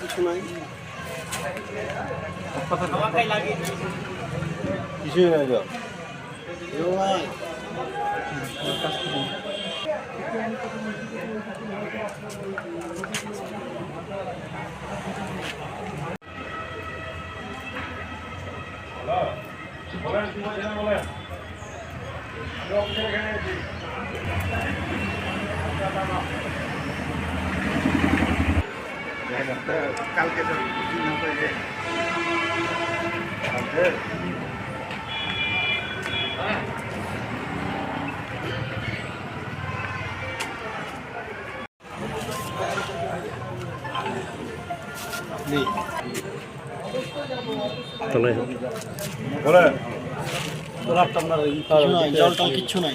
কিছু নাই। কিছুই নাই জল জল নাই কালকে কিছু নাই জল টল কিচ্ছু নাই।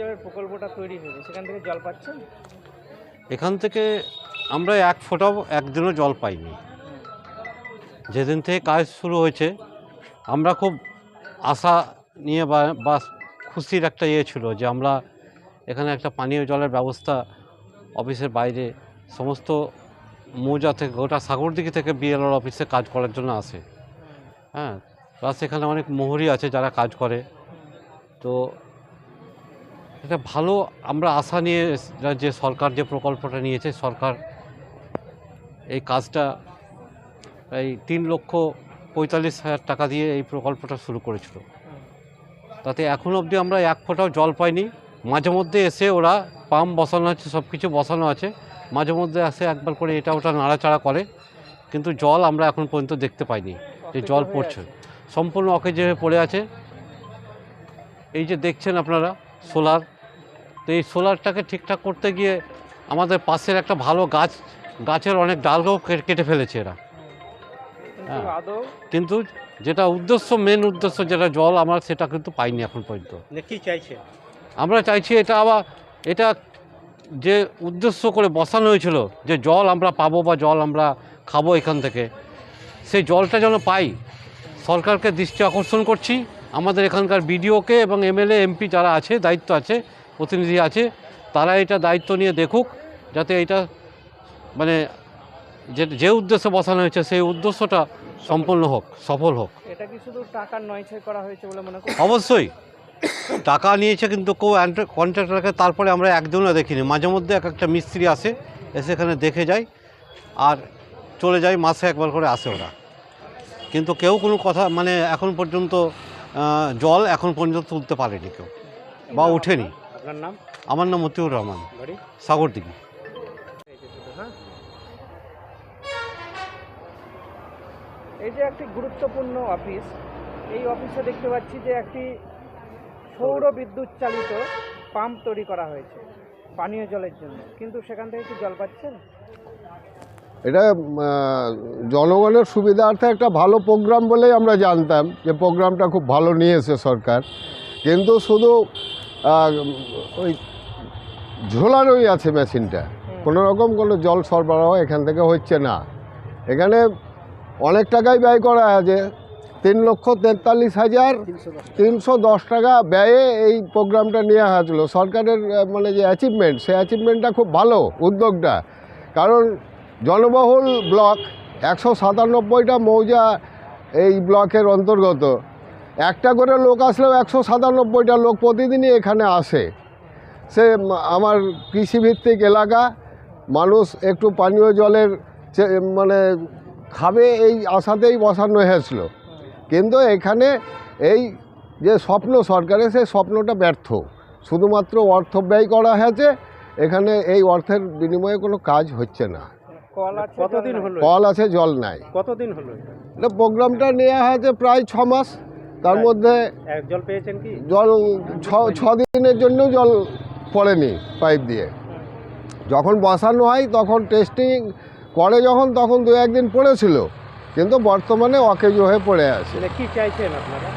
জলের প্রকল্পটা তৈরি হয়েছে, সেখান থেকে জল পাচ্ছেন? এখান থেকে আমরা এক ফোঁটাও একদিনও জল পাইনি। যেদিন থেকে কাজ শুরু হয়েছে, আমরা খুব আশা নিয়ে বা খুশির একটা ইয়ে ছিল যে আমরা এখানে একটা পানীয় জলের ব্যবস্থা অফিসের বাইরে সমস্ত মৌজা থেকে, গোটা সাগরদিঘি থেকে বিএলআর অফিসে কাজ করার জন্য আসে। হ্যাঁ প্লাস এখানে অনেক মোহরি আছে যারা কাজ করে। তো এটা ভালো আমরা আশা নিয়ে যে সরকার যে প্রকল্পটা নিয়েছে সরকার এই কাজটা এই তিন লক্ষ পঁয়তাল্লিশ হাজার টাকা দিয়ে এই প্রকল্পটা শুরু করেছিল। তাতে এখন অবধি আমরা এক ফোঁটাও জল পাইনি। মাঝে মধ্যে এসে ওরা পাম্প বসানো আছে সব কিছু বসানো আছে। মাঝে মধ্যে এসে একবার করে এটা ওটা নাড়াচাড়া করে। কিন্তু জল আমরা এখন পর্যন্ত দেখতে পাইনি যে জল পড়ছে। সম্পূর্ণ অকেজে হয়ে পড়ে আছে। এই যে দেখছেন আপনারা সোলার। তো এই সোলারটাকে ঠিকঠাক করতে গিয়ে আমাদের পাশের একটা ভালো গাছ গাছের অনেক ডালও কেটে- কেটে ফেলেছে এরা। কিন্তু হ্যাঁ। কিন্তু যেটা উদ্দেশ্য মেন উদ্দেশ্য যেটা জল আমরা সেটা কিন্তু পাইনি এখন পর্যন্ত। কি চাইছে আমরা চাইছি এটা আবার এটা যে উদ্দেশ্য করে বসানো হয়েছিল যে জল আমরা পাবো বা জল আমরা খাব এখান থেকে সেই জলটা যেন পাই। সরকারকে দৃষ্টি আকর্ষণ করছি। আমাদের এখানকার বিডিওকে এবং এমএলএ এমপি যারা আছে দায়িত্ব আছে প্রতিনিধি আছে তারা এটা দায়িত্ব নিয়ে দেখুক যাতে এটা মানে যে যে উদ্দেশ্যে বসানো হয়েছে সেই উদ্দেশ্যটা সম্পন্ন হোক সফল হোক। এটা কি শুধু টাকার নয়ছয় করা হয়েছে বলে মনে করি অবশ্যই। টাকা নিয়েছে কিন্তু কেউ কন্ট্রাক্টরকে তারপরে আমরা একদিনও দেখিনি। মাঝে মধ্যে এক একটা মিস্ত্রি আসে এসে এখানে দেখে যায় আর চলে যায় মাসে একবার করে আসে ওরা। কিন্তু কেউ কোনো কথা মানে এখন পর্যন্ত জল এখন পর্যন্ত তুলতে পারেনি কেউ বা ওঠেনি। আপনার নাম? আমার নাম মতিউর রহমান। সাগরদিঘি এই যে একটি গুরুত্বপূর্ণ অফিস এই অফিসে দেখতে পাচ্ছি যে একটি সৌর বিদ্যুৎ চালিত পাম্প তৈরি করা হয়েছে পানীয় জলের জন্য। কিন্তু সেখান থেকে কি জল পাচ্ছেন? এটা জনগণের সুবিধার্থে একটা ভালো প্রোগ্রাম বলেই আমরা জানতাম যে প্রোগ্রামটা খুব ভালো নিয়েছে সরকার। কিন্তু শুধু ওই ঝোলানোই আছে মেশিনটা। কোনো রকম কোনো জল সরবরাহ এখান থেকে হচ্ছে না। এখানে অনেক টাকাই ব্যয় করা আছে। তিন লক্ষ তেতাল্লিশ হাজার তিনশো দশ টাকা ব্যয়ে এই প্রোগ্রামটা নেওয়া হয়েছিল। সরকারের মানে যে অ্যাচিভমেন্ট সেই অ্যাচিভমেন্টটা খুব ভালো উদ্যোগটা। কারণ জনবহুল ব্লক, একশো সাতানব্বইটা মৌজা এই ব্লকের অন্তর্গত। একটা করে লোক আসলেও একশো সাতানব্বইটা লোক প্রতিদিনই এখানে আসে। সে আমার কৃষিভিত্তিক এলাকা, মানুষ একটু পানীয় জলের মানে খাবে এই আশাতেই বসানো হয়েছিল। কিন্তু এখানে এই যে স্বপ্ন সরকারের, সেই স্বপ্নটা ব্যর্থ। শুধুমাত্র অর্থ ব্যয় করা হয়েছে, এখানে এই অর্থের বিনিময়ে কোনো কাজ হচ্ছে না। কতদিন হলো কল আছে জল নাই। কতদিন হলো এটা? প্রোগ্রামটা নেওয়া হয়েছে প্রায় ছ মাস। তার মধ্যে জল পেয়েছেন কি? জল ছ ছ দিনের জন্য জল পড়েনি পাইপ দিয়ে। যখন বসানো হয় তখন টেস্টিং করে যখন তখন দু একদিন পড়েছিল। কিন্তু বর্তমানে অকেজ হয়ে পড়ে আছে। মানে কি চাইছেন আপনারা?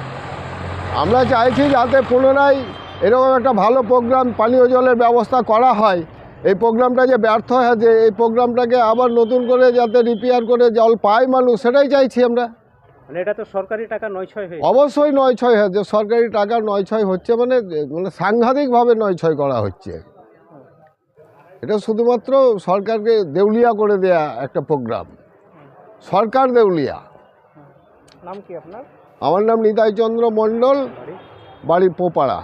আমরা চাইছি যাতে পুনরায় এরকম একটা ভালো প্রোগ্রাম পানীয় জলের ব্যবস্থা করা হয়। এই প্রোগ্রামটা যে ব্যর্থ হয়েছে এই প্রোগ্রামটাকে আবার নতুন করে যাতে রিপেয়ার করে জল পায় মানুষ সেটাই চাইছি আমরা। মানে এটা তো সরকারি টাকা নয় ছয় হয়ে অবশ্যই নয় ছয় হয়েছে। সরকারি টাকা নয় ছয় হচ্ছে মানে মানে সাংঘাতিকভাবে নয় ছয় করা হচ্ছে। এটা শুধুমাত্র সরকারকে দেউলিয়া করে দেয়া একটা প্রোগ্রাম। সরকার দেউলিয়া। নাম কি আপনার? আমার নাম নিতাই চন্দ্র মণ্ডল বাড়ি পোপাড়া।